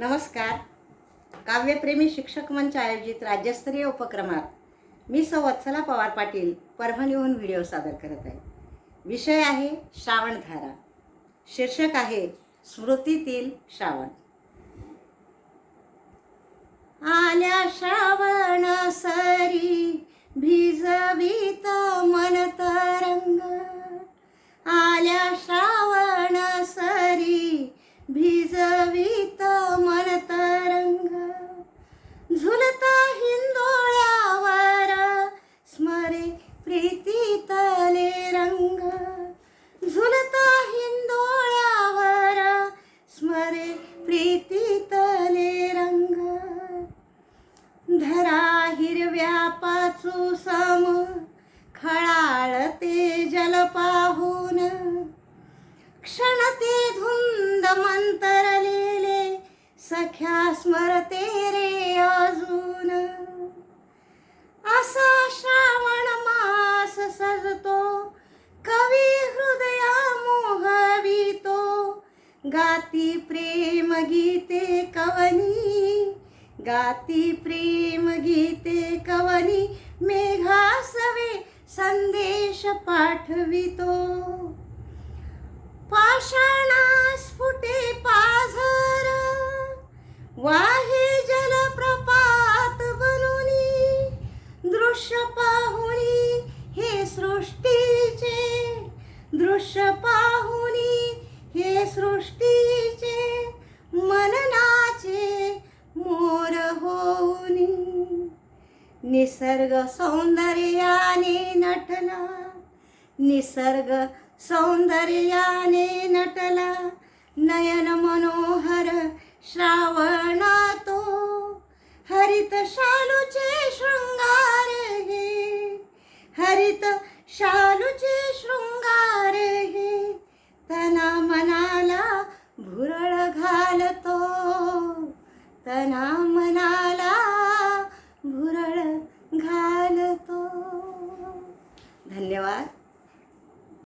नमस्कार. काव्यप्रेमी शिक्षक मंच आयोजित राज्यस्तरीय उपक्रमात मी सौ वत्सला पवार पाटील परभणीहून व्हिडिओ सादर करत आहे. विषय आहे श्रावणधारा शीर्षक आहे स्मृतीतील श्रावण. आल्या श्रावण सरी भिजवीत प्रीतीतले प्रीती तले रंग धरा हिरव्या पाचू सम खळाळते जल पाहून. क्षण ते धुंद मंतरलेले सख्या स्मरते गाती प्रेम गीते कवनी गाती प्रेम गीते कवनी मेघासवे संदेश पाठवितो. पाषाणा स्फुटे पाझर वाहे जलप्रपात बनूनी दृश्य पाहुनी हे सृष्टीचे दृश्य पा हे सृष्टीचे मननाचे मोर होऊनी. निसर्ग सौंदर्याने नटला निसर्ग सौंदर्याने नटला नयन मनोहर श्रावणातो. हरित शालूचे शृंगार हे हरित शालूचे शृंगार भुरळ घालतो. तना मनाला भुरळ घालतो. धन्यवाद.